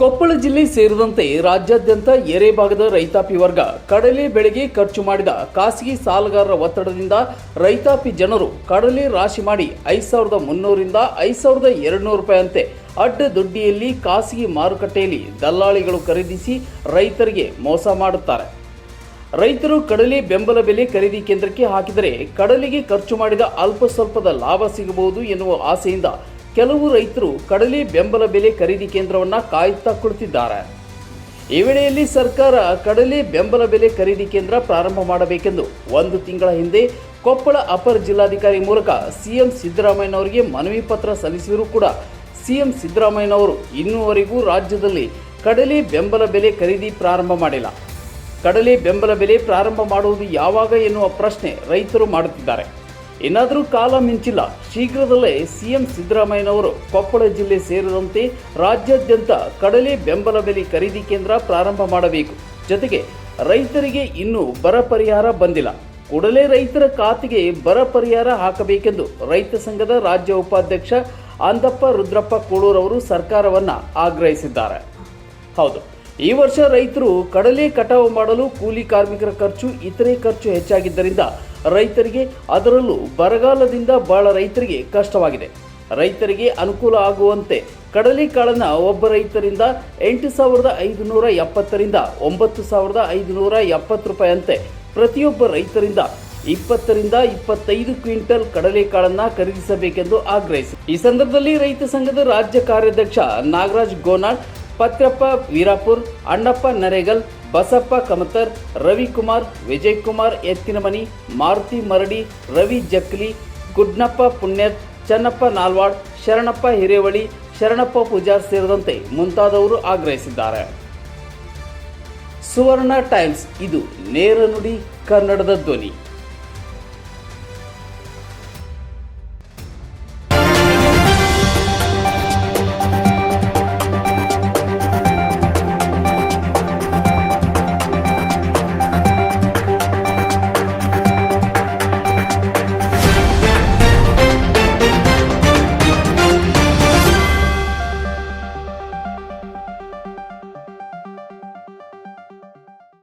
ಕೊಪ್ಪಳ ಜಿಲ್ಲೆ ಸೇರಿದಂತೆ ರಾಜ್ಯಾದ್ಯಂತ ಎರೆಭಾಗದ ರೈತಾಪಿ ವರ್ಗ ಕಡಲೆ ಬೆಳೆಗೆ ಖರ್ಚು ಮಾಡಿದ ಖಾಸಗಿ ಸಾಲಗಾರರ ಒತ್ತಡದಿಂದ ರೈತಾಪಿ ಜನರು ಕಡಲೆ ರಾಶಿ ಮಾಡಿ ಐದು ಸಾವಿರದ ಮುನ್ನೂರಿಂದ ಐದು ಸಾವಿರದ ಎರಡುನೂರು ರೂಪಾಯಿಯಂತೆ ಅಡ್ಡ ದುಡ್ಡಿಯಲ್ಲಿ ಖಾಸಗಿ ಮಾರುಕಟ್ಟೆಯಲ್ಲಿ ದಲ್ಲಾಳಿಗಳು ಖರೀದಿಸಿ ರೈತರಿಗೆ ಮೋಸ ಮಾಡುತ್ತಾರೆ. ರೈತರು ಕಡಲೆ ಬೆಂಬಲ ಬೆಲೆ ಖರೀದಿ ಕೇಂದ್ರಕ್ಕೆ ಹಾಕಿದರೆ ಕಡಲಿಗೆ ಖರ್ಚು ಮಾಡಿದ ಅಲ್ಪ ಸ್ವಲ್ಪದ ಲಾಭ ಸಿಗಬಹುದು ಎನ್ನುವ ಆಸೆಯಿಂದ ಕೆಲವು ರೈತರು ಕಡಲೆ ಬೆಂಬಲ ಬೆಲೆ ಖರೀದಿ ಕೇಂದ್ರವನ್ನು ಕಾಯುತ್ತಾ ಕುಳಿತಿದ್ದಾರೆ. ಈ ವೇಳೆಯಲ್ಲಿ ಸರ್ಕಾರ ಕಡಲೆ ಬೆಂಬಲ ಬೆಲೆ ಖರೀದಿ ಕೇಂದ್ರ ಪ್ರಾರಂಭ ಮಾಡಬೇಕೆಂದು ಒಂದು ತಿಂಗಳ ಹಿಂದೆ ಕೊಪ್ಪಳ ಅಪರ ಜಿಲ್ಲಾಧಿಕಾರಿ ಮೂಲಕ ಸಿಎಂ ಸಿದ್ದರಾಮಯ್ಯನವರಿಗೆ ಮನವಿ ಪತ್ರ ಸಲ್ಲಿಸಿದರೂ ಕೂಡ ಸಿಎಂ ಸಿದ್ದರಾಮಯ್ಯನವರು ಇನ್ನೂವರೆಗೂ ರಾಜ್ಯದಲ್ಲಿ ಕಡಲೆ ಬೆಂಬಲ ಬೆಲೆ ಖರೀದಿ ಪ್ರಾರಂಭ ಮಾಡಿಲ್ಲ. ಕಡಲೆ ಬೆಂಬಲ ಬೆಲೆ ಪ್ರಾರಂಭ ಮಾಡುವುದು ಯಾವಾಗ ಎನ್ನುವ ಪ್ರಶ್ನೆ ರೈತರು ಮಾಡುತ್ತಿದ್ದಾರೆ. ಇನ್ನಾದರೂ ಕಾಲ ಮಿಂಚಿಲ್ಲ, ಶೀಘ್ರದಲ್ಲೇ ಸಿಎಂ ಸಿದ್ದರಾಮಯ್ಯನವರು ಕೊಪ್ಪಳ ಜಿಲ್ಲೆ ಸೇರಿದಂತೆ ರಾಜ್ಯಾದ್ಯಂತ ಕಡಲೆ ಬೆಂಬಲ ಬೆಲೆ ಖರೀದಿ ಕೇಂದ್ರ ಪ್ರಾರಂಭ ಮಾಡಬೇಕು. ಜೊತೆಗೆ ರೈತರಿಗೆ ಇನ್ನೂ ಬರ ಪರಿಹಾರ ಬಂದಿಲ್ಲ. ಕೂಡಲೇ ರೈತರ ಖಾತೆಗೆ ಬರ ಪರಿಹಾರ ಹಾಕಬೇಕೆಂದು ರೈತ ಸಂಘದ ರಾಜ್ಯ ಉಪಾಧ್ಯಕ್ಷ ಅಂದಪ್ಪ ರುದ್ರಪ್ಪ ಕೋಳೂರ್ ಅವರು ಸರ್ಕಾರವನ್ನ ಆಗ್ರಹಿಸಿದ್ದಾರೆ. ಹೌದು, ಈ ವರ್ಷ ರೈತರು ಕಡಲೆ ಕಟಾವು ಮಾಡಲು ಕೂಲಿ ಕಾರ್ಮಿಕರ ಖರ್ಚು ಇತರೆ ಖರ್ಚು ಹೆಚ್ಚಾಗಿದ್ದರಿಂದ ರೈತರಿಗೆ, ಅದರಲ್ಲೂ ಬರಗಾಲದಿಂದ ಬಹಳ ರೈತರಿಗೆ ಕಷ್ಟವಾಗಿದೆ. ರೈತರಿಗೆ ಅನುಕೂಲ ಆಗುವಂತೆ ಕಡಲೆಕಾಳನ್ನು ಒಬ್ಬ ರೈತರಿಂದ ಎಂಟು ಸಾವಿರದ ಐದುನೂರ ಎಪ್ಪತ್ತರಿಂದ ಒಂಬತ್ತು ಸಾವಿರದ ಐದುನೂರ ಎಪ್ಪತ್ತು ರೂಪಾಯಿಯಂತೆ ಪ್ರತಿಯೊಬ್ಬ ರೈತರಿಂದ ಇಪ್ಪತ್ತರಿಂದ ಇಪ್ಪತ್ತೈದು ಕ್ವಿಂಟಲ್ ಕಡಲೆಕಾಳನ್ನು ಖರೀದಿಸಬೇಕೆಂದು ಆಗ್ರಹಿಸಿ. ಈ ಸಂದರ್ಭದಲ್ಲಿ ರೈತ ಸಂಘದ ರಾಜ್ಯ ಕಾರ್ಯಾಧ್ಯಕ್ಷ ನಾಗರಾಜ್ ಗೋನಾಳ್ ಪತ್ರಪ್ಪ ವೀರಾಪುರ್, ಅಣ್ಣಪ್ಪ ನರೇಗಲ್ ಬಸಪ್ಪ ಕಮತರ್, ರವಿಕುಮಾರ್, ವಿಜಯಕುಮಾರ್, ಎತ್ತಿನಮನಿ, ಮಾರುತಿ ಮರಡಿ, ರವಿ ಜಕ್ಲಿ ಗುಡ್ನಪ್ಪ ಪುಣ್ಯತ್ ಚನ್ನಪ್ಪ ನಾಲ್ವಾಡ್, ಶರಣಪ್ಪ ಹಿರೇವಳಿ ಶರಣಪ್ಪ ಪೂಜಾರ್ ಸೇರಿದಂತೆ ಮುಂತಾದವರು ಆಗ್ರಹಿಸಿದ್ದಾರೆ. ಸುವರ್ಣ ಟೈಮ್ಸ್, ಇದು ನೇರ ನುಡಿ ಕನ್ನಡದ ಧ್ವನಿ.